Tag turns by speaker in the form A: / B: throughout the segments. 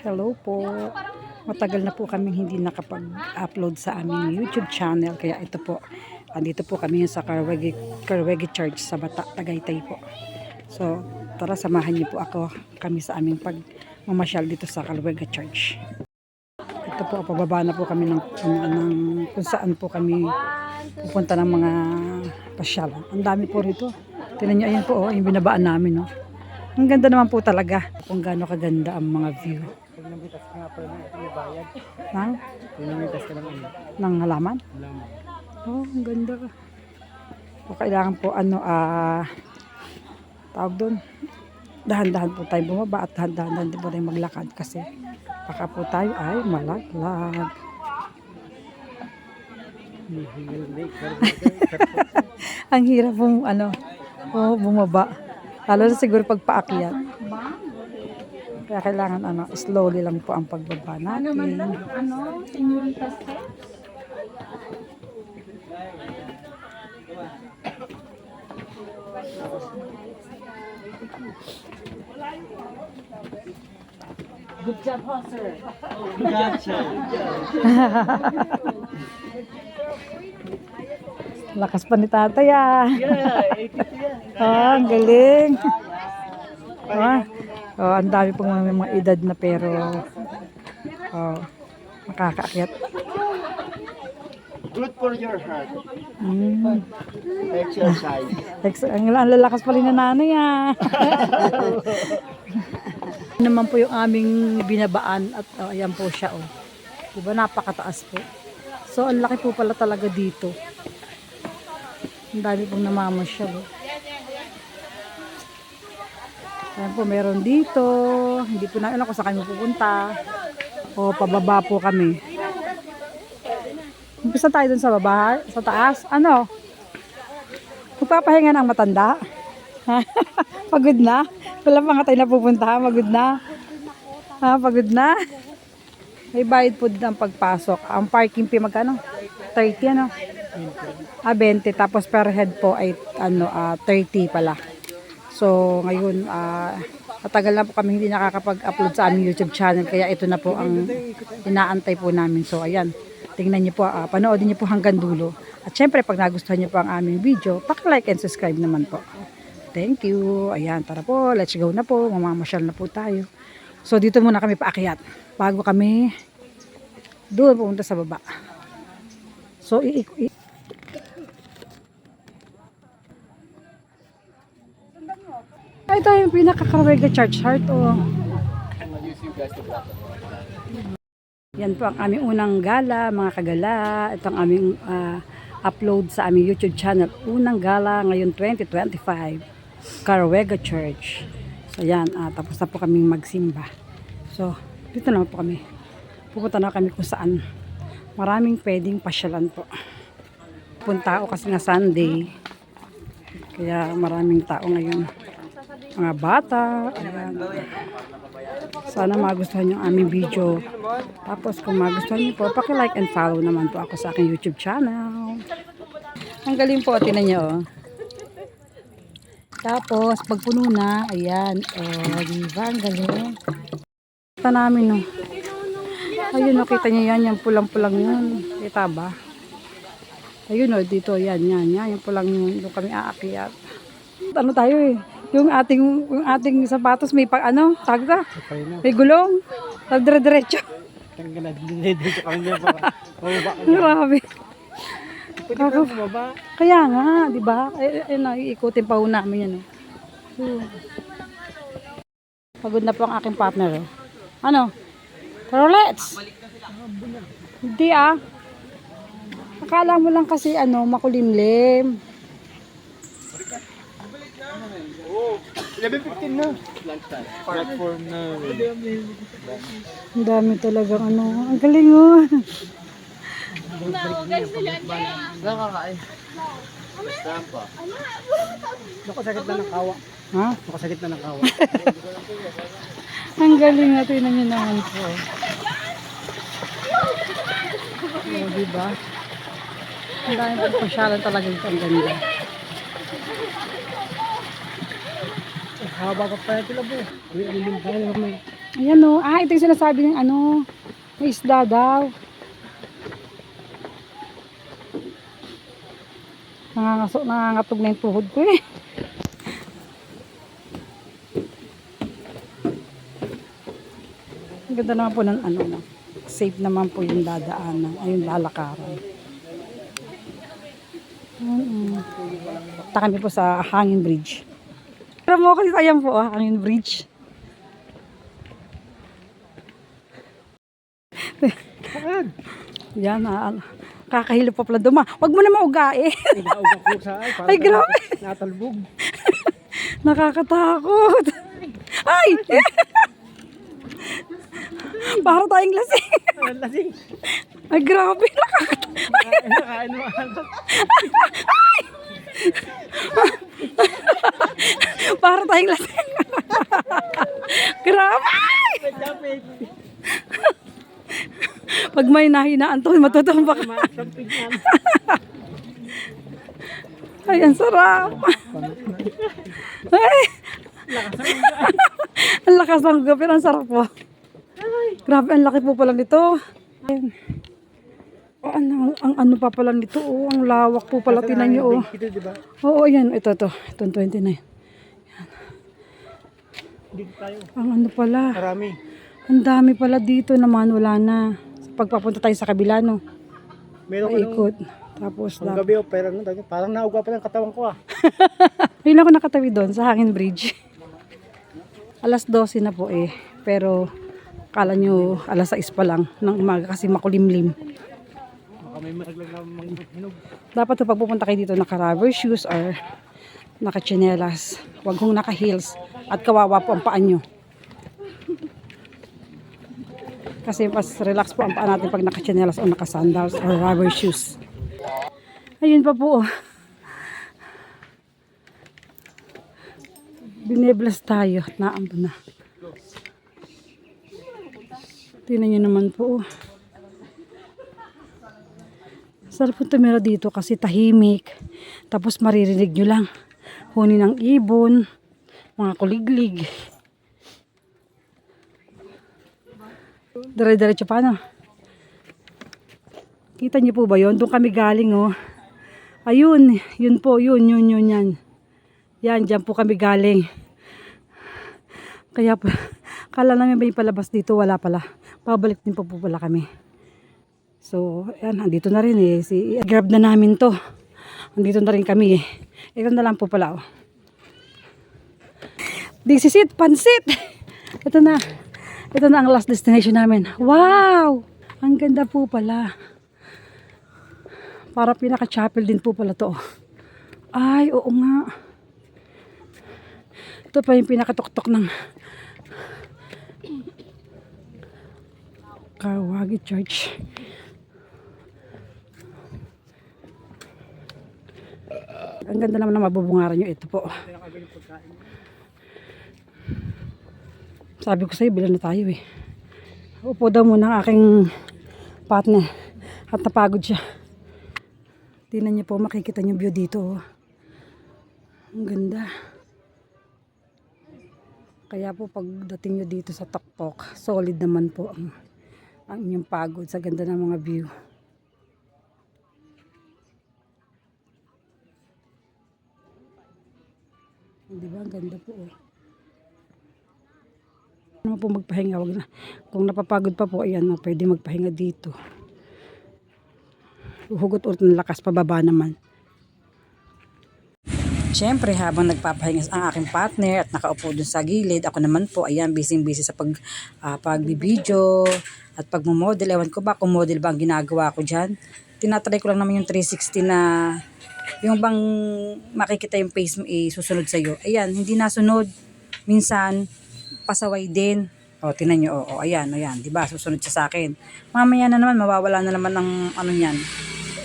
A: Hello po. Matagal na po kami hindi nakapag-upload sa aming YouTube channel. Kaya ito po, andito po kami sa Carwegi, Carwegi Church sa Bata, Tagaytay po. So, tara samahan niyo po ako kami sa aming pagmamasyal dito sa Carwegi Church. Ito po, pababa na po kami ng, ng, ng kung saan po kami pupunta ng mga pasyalan. Ang dami po rito. Tingnan niyo, ayan po, oh, yung binabaan namin. Oh. Ang ganda naman po talaga kung gaano kaganda ang mga view.
B: Pag namitas ka nga pala na ito may bayad.
A: Ng,
B: Pag namitas ka ng ano,
A: ng halaman.
B: lamang.
A: Oh, ang ganda. So, kailangan po ano, ah, tawag doon, dahan-dahan po tayo bumaba at dahan-dahan din po tayo maglakad kasi baka po tayo ay malaglag. Ang hirap pong ano, oh, bumaba. Lalo na siguro pag paakyat. Kaya kailangan ano, slowly lang po ang pagbaba natin.
C: ano, senyorita steps? Good job, ho, sir.
B: Gotcha.
A: Lakas pa ni tatay ah.
B: Yeah, 82 yan.
A: Ah, ang galing. Ah, oh, ang dami pong mga, mga edad na pero oh, makakaakyat.
B: Good for your heart.
A: Mm.
B: Exercise.
A: Ex- ang, ang lalakas pa rin na nanay ah. Naman po yung aming binabaan at oh, ayan po siya oh. Diba napakataas po. So ang laki po pala talaga dito. Ang dami pong namamasyal oh. Ayan po meron dito. Hindi po na alam kung saan kami pupunta. O pababa po kami. Umpisa tayo dun sa baba, sa taas. Ano? Magpapahinga ng matanda? pagod na? Wala pa nga tayo napupunta, pagod na? Ha, pagod na? May bayad po din ang pagpasok. Ang parking fee magkano? 30 ano? Ah, 20. Tapos per head po ay ano, ah, 30 pala. So, ngayon, ah, matagal na po kami hindi nakakapag-upload sa aming YouTube channel. Kaya ito na po ang inaantay po namin. So, ayan. Tingnan niyo po, ah, panoodin niyo po hanggang dulo. At syempre, pag nagustuhan niyo po ang aming video, like and subscribe naman po. Thank you. Ayan, tara po. Let's go na po. Mamamasyal na po tayo. So, dito muna kami paakyat. Bago kami doon pupunta sa baba. So, i- Ah, ito yung pinaka-Carwega Church Heart. Oh. Yan po ang aming unang gala, mga kagala. Ito ang aming ah, upload sa aming YouTube channel. Unang gala ngayon 2025. Carwega Church. So yan, ah, tapos na po kaming magsimba. So, dito naman po kami. Pupunta na kami kung saan. Maraming pwedeng pasyalan po. Punta ako kasi nga Sunday. Kaya maraming tao ngayon. Mga bata. Ayan. Sana magustuhan yung aming video. Tapos kung magustuhan niyo po, paki-like and follow naman po ako sa aking YouTube channel. Ang galing po, tinan niyo oh. Tapos, pag puno na, ayan, oh, di ba, ang galing. Kita namin, oh. Ayun, nakita niyo yan, yung pulang-pulang yun. Kita ba? Ayun, oh, dito, yan, yan, yan, yung pulang yun, doon kami aakyat. Ano tayo eh, yung ating, yung ating sapatos may pag, ano, tag ka? May gulong. Nagdire-diretso.
B: Tanggal na. Dito kami dyan pa.
A: Grabe.
B: Pwede ka bumaba.
A: Kaya nga, di ba? Eh, eh, na, iikutin pa ho namin yan. Oh. Hmm. Pagod na po ang aking partner. Oh. Ano? Pero let's. Hindi ah. Akala mo lang kasi ano, makulimlim.
B: Oo. 11.15 na. Platform na.
A: Ang dami talagang ano. Ang galing oh.
B: Nakakain. Stampa. Nakasakit na ng kawa.
A: Ha?
B: Nakasakit na ng kawa.
A: Ang galing na tingnan niyo naman po. Oh, di ba? Ang dami po pasyalan talaga ito. Ang ganda.
B: Haba pa pala tila po. Ano yung tayo may
A: Ayan o. Ah, ito yung sinasabi ng ano. May isda daw. Nangangaso, nangangatog na yung tuhod ko eh. Ang ganda naman po ng ano, no? safe naman po yung dadaanan, ay yung lalakaran. Mm Punta kami po sa Hangin Bridge. Mo kasi ayan po, ah, Hangin Bridge. Yan, ah, kakahilo pa pala duma. Huwag mo na maugae.
B: Inauga ko sa ay.
A: Ay, grabe.
B: Natalbog.
A: Nakakatakot. Ay! Para tayong lasing.
B: Ang lasing.
A: Ay, grabe. Nakakatakot.
B: Alat.
A: Para tayong lasing. grabe. Pag may nahinaan to, matutumbak. Ay, ang sarap. Ay, ang lakas ng pero ang sarap po. Grabe, ang laki po pala nito. Ayan. Oh, ano, ang ano pa pala nito, oh, ang lawak po pala, tinan nyo, oh.
B: Ito, di ba?
A: Oo, ayan, ito, ito, itong 29.
B: Dito tayo.
A: Ang ano pala,
B: Marami.
A: ang dami pala dito naman, wala na. Pagpapunta tayo sa kabila, no,
B: Meron ko nung
A: paikot. Tapos,
B: ang gabi, oh, pero ano, parang nauga pa ng katawan ko ah.
A: Ayun ako nakatawi doon sa Hangin Bridge. alas 12 na po eh. Pero kala nyo alas 6 pa lang ng umaga kasi makulimlim.
B: May maraglag na mga hinog.
A: Dapat to pagpupunta kayo dito naka-rubber shoes or naka-chinelas. Huwag kong naka-heels at kawawa po ang paan nyo. Kasi mas relax po ang paa natin pag naka-chinelas o naka-sandals or rubber shoes. Ayun pa po. oh. Bineblas tayo naambo na. Tingnan nyo naman po. oh. Sarap po tumira dito kasi tahimik. Tapos maririnig nyo lang. Huni ng ibon, mga kuliglig. Dire-diretso pa no? Kita niyo po ba yon? Doon kami galing oh. Ayun, yun po, yun, yun, yun, yan. Yan, dyan po kami galing. Kaya pa, kala namin may palabas dito, wala pala. Pabalik din po po pala kami. So, ayan, andito na rin eh. Si, grab na namin to. Andito na rin kami eh. Ito na lang po pala oh. This is it, pansit! Ito na. Ito na ang last destination namin. Wow! Ang ganda po pala. Para pinaka-chapel din po pala to. oh. Ay, oo nga. Ito pa yung pinakatuktok ng Kawagi Church. Ang ganda naman na mabubungaran nyo. Ito po. Sabi ko sa'yo, bilan na tayo eh. Upo daw muna ang aking partner. At napagod siya. Tingnan niyo po, makikita niyo view dito. oh. Ang ganda. Kaya po pagdating niyo dito sa Tokpok, solid naman po ang, ang inyong pagod sa ganda ng mga view. Di ba? Ganda po. Oh. Ano po magpahinga, wag na. Kung napapagod pa po, ayan, no, pwede magpahinga dito. Hugot ulit ng lakas, pababa naman. Siyempre, habang nagpapahinga ang aking partner at nakaupo dun sa gilid, ako naman po, ayan, busy-busy sa pag, uh, pagbibideo at pagmumodel. Ewan ko ba kung model ba ang ginagawa ko dyan. Tinatry ko lang naman yung 360 na yung bang makikita yung face mo eh, susunod sa'yo. Ayan, hindi nasunod. Minsan, pasaway din. O, tinan nyo, o, o, ayan, ayan, di ba? Susunod siya sa akin. Mamaya na naman, mawawala na naman ng ano yan.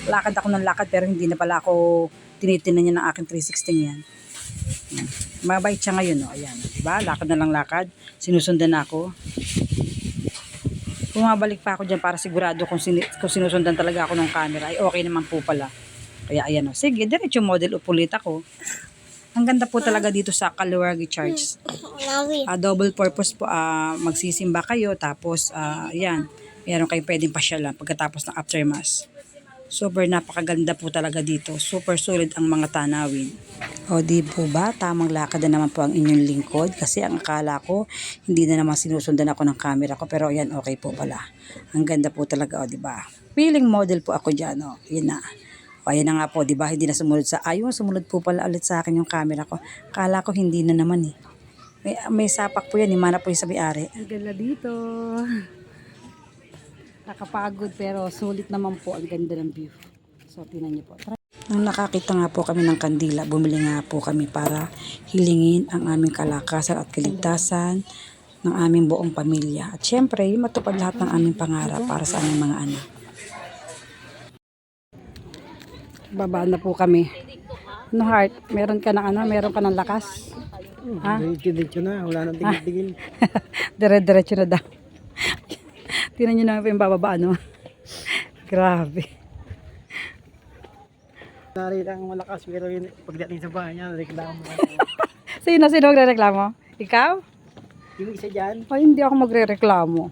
A: Lakad ako ng lakad, pero hindi na pala ako tinitinan niya ng aking 360 yan. Ayan. Mabait siya ngayon, o, ayan. Di ba? Lakad na lang lakad. Sinusundan ako. Bumabalik pa ako dyan para sigurado kung, sini- kung sinusundan talaga ako ng camera. Ay, okay naman po pala. Kaya ayan o. Sige, diretso model upulit ako. Ang ganda po talaga dito sa Kaluwagi Church. Ah, double purpose po, ah, magsisimba kayo, tapos, ah, yan, meron kayo pwedeng pasyalan pagkatapos ng after mass. Super napakaganda po talaga dito. Super solid ang mga tanawin. O di po ba, tamang lakad na naman po ang inyong lingkod kasi ang akala ko hindi na naman sinusundan ako ng camera ko pero yan okay po pala. Ang ganda po talaga o di ba? Feeling model po ako diyan o. Yun na. O ayan na nga po, di ba? Hindi na sumunod sa ayun, sumunod po pala ulit sa akin yung camera ko. Kala ko hindi na naman eh. May, may sapak po yan, imana po yung sa may-ari. Ang ganda dito. Nakapagod pero sulit naman po ang ganda ng view. So, tinan niyo po. Try. Nung nakakita nga po kami ng kandila, bumili nga po kami para hilingin ang aming kalakasan at kaligtasan ng aming buong pamilya. At syempre, matupad lahat ng aming pangarap para sa aming mga anak. Baba na po kami. Ano heart? Meron ka ng ano? Meron ka ng lakas? Ha?
B: Diretso-diretso na. Wala nang tigil-tigil.
A: Dire-diretso na daw. Tinan nyo naman po yung bababa, ano? Grabe.
B: Narita ang malakas pero yun, pagdating sa bahay niya, reklamo.
A: Sino, sino magre-reklamo? Ikaw?
B: yung isa dyan,
A: Ay, hindi ako magre-reklamo.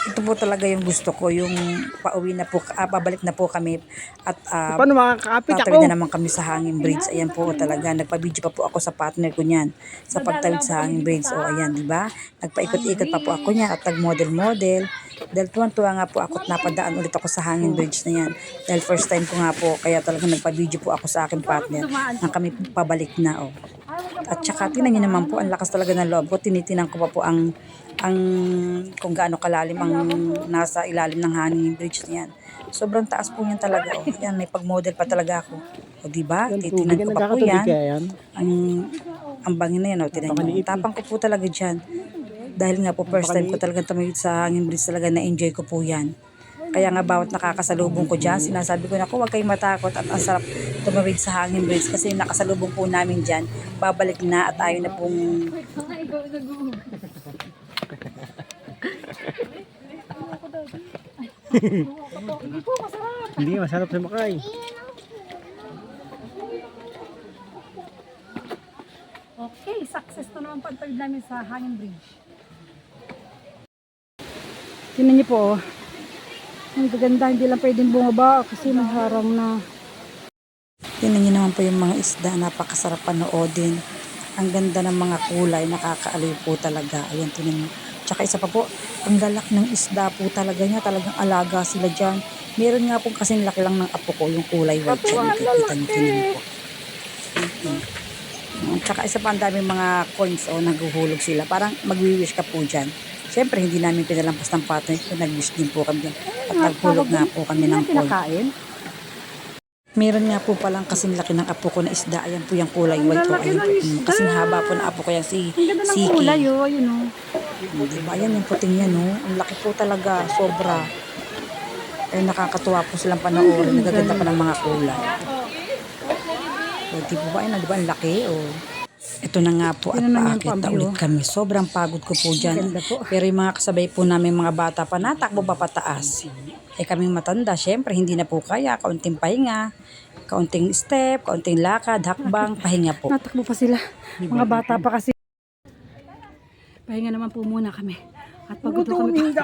A: Ito po talaga yung gusto ko, yung pauwi na po, ah, babalik na po kami at ah,
B: paano makakapit ako?
A: Tatawid na naman kami sa hanging bridge. Ayan po talaga. Nagpa-video pa po ako sa partner ko niyan. Sa pagtawid sa hanging bridge. O ayan, di ba? Nagpaikot-ikot pa po ako niyan at nag-model-model. Dahil tuwan-tuwa nga po ako at napadaan ulit ako sa hanging bridge na yan. Dahil first time ko nga po, kaya talaga nagpa-video po ako sa aking partner na kami pabalik na. O. At saka tinan niyo naman po, ang lakas talaga ng loob ko. Tinitinan ko pa po ang ang kung gaano kalalim ang nasa ilalim ng hanging bridge niyan. Sobrang taas po niyan talaga. Oh. Yan, may pag-model pa talaga ako. O di ba? Titinan ko pa po yan.
B: yan.
A: Ang ang bangin na yan, oh, tinan niyo. Tapang ko po talaga diyan. Dahil nga po first time ko talaga tumawid sa hanging bridge talaga na-enjoy ko po yan. Kaya nga bawat nakakasalubong ko dyan, sinasabi ko na ko huwag kayong matakot at ang sarap tumawid sa hanging bridge kasi nakasalubong po namin dyan, babalik na at ayaw na pong
B: Hindi, masarap sa makay.
A: Okay, success to naman pagtawid namin sa hanging bridge. Tingnan niyo po, oh. ang gaganda, hindi lang pwedeng bumaba kasi may harang na. Tingnan niyo naman po yung mga isda, napakasarap panoodin. Ang ganda ng mga kulay, nakakaaliw po talaga. Ayan, tingnan niyo. Tsaka isa pa po, ang lalak ng isda po talaga niya, talagang alaga sila dyan. Meron nga po kasing laki lang ng apo ko, yung kulay white siya. Nakikita niyo, niyo po. Mhm. At saka isa pa ang daming mga coins o naghuhulog sila. Parang magwi-wish ka po dyan. Siyempre, hindi namin pinalampas ng partner ko. Nag-wish din po kami dyan. At naghulog nga po kami ng coin. Meron nga po palang kasing laki ng apo ko na isda. Ayan po yung kulay white po. Ayun po. Kasing haba po ng apo ko yan si Siki. kulay oh, yun oh. Diba? Ayan yung puting yan oh. Ang laki po talaga. Sobra. Ay nakakatuwa po silang panoorin. Nagaganda pa ng mga kulay. O, di po ba? Ay, di ba ang laki? O. Ito na nga po at paakit na ulit kami. Sobrang pagod ko po dyan. Pero yung mga kasabay po namin mga bata pa, natakbo pa pataas. Eh kaming matanda, syempre hindi na po kaya. Kaunting pahinga, kaunting step, kaunting lakad, hakbang, pahinga po. Natakbo pa sila. Mga bata pa kasi. Pahinga naman po muna kami. At pagod na kami.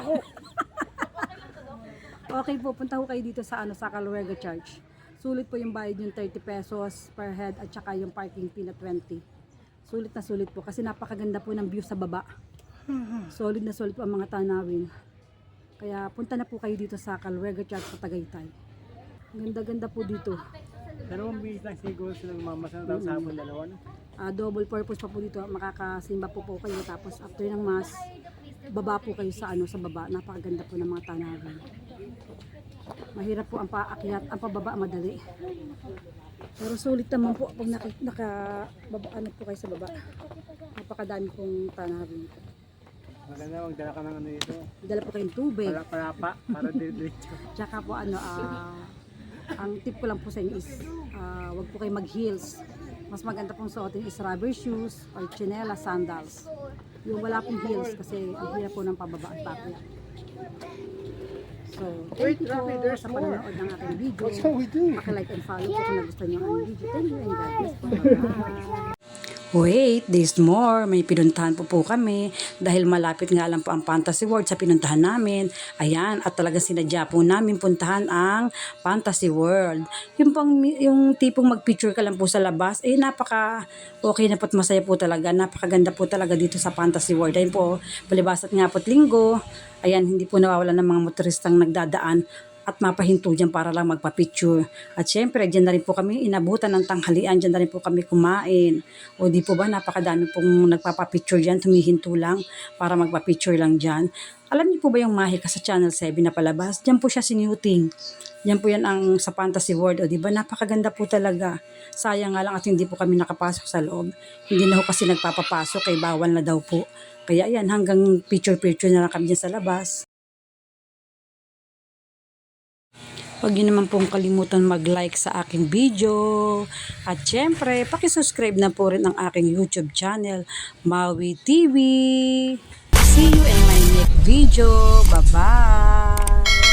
A: Okay po, punta ko kayo dito sa ano sa Caluega Church. Sulit po yung bayad yung 30 pesos per head at saka yung parking fee na 20. Sulit na sulit po kasi napakaganda po ng view sa baba. Solid na solid po ang mga tanawin. Kaya punta na po kayo dito sa Caluega Church sa Tagaytay. Ganda-ganda po dito.
B: Dalawang bilis lang siguro sila mamasal daw sa hapon dalawa. no?
A: Ah, double purpose pa po dito. Makakasimba po po kayo tapos after ng mass, baba po kayo sa ano sa baba. Napakaganda po ng mga tanawin. Mahirap po ang paakyat, ang pababa madali. Pero sulit naman po pag naka, naka baba, ano po kayo sa baba. Napakadami pong tanawin.
B: Maganda, magdala ka ng ano dito.
A: Dala po kayong tubig.
B: Para palapa, para diretso.
A: Tsaka po ano, ah, ang tip ko lang po sa inyo is, ah, wag po kayo mag-heels. Mas maganda pong suotin is rubber shoes or chinela, sandals. Yung wala pong heels kasi ang hirap po ng pababa at paakyat.
D: So, thank you po sa panonood ng aking video.
B: That's how we do.
D: Pakilike and follow po kung nagustuhan niyo ang video. Thank you and God bless po.
A: Wait, there's more. May pinuntahan po po kami dahil malapit nga lang po ang Fantasy World sa pinuntahan namin. Ayan, at talaga sinadya po namin puntahan ang Fantasy World. Yung, pang, yung tipong mag-picture ka lang po sa labas, eh napaka okay na po at masaya po talaga. Napakaganda po talaga dito sa Fantasy World. Ayun po, palibasat nga po't linggo. Ayan, hindi po nawawala ng mga motoristang nagdadaan at mapahinto dyan para lang magpa-picture. At syempre, dyan na rin po kami inabutan ng tanghalian, dyan na rin po kami kumain. O di po ba, napakadami pong nagpapapicture dyan, tumihinto lang para magpa-picture lang dyan. Alam niyo po ba yung Mahika sa Channel 7 na palabas? Dyan po siya sinuting. Yan po yan ang sa Fantasy World. O di ba, napakaganda po talaga. Sayang nga lang at hindi po kami nakapasok sa loob. Hindi na ho kasi nagpapapasok, kay bawal na daw po. Kaya yan, hanggang picture-picture na lang kami dyan sa labas. Huwag niyo naman pong kalimutan mag-like sa aking video. At syempre, pakisubscribe na po rin ang aking YouTube channel, Maui TV. See you in my next video. Bye-bye!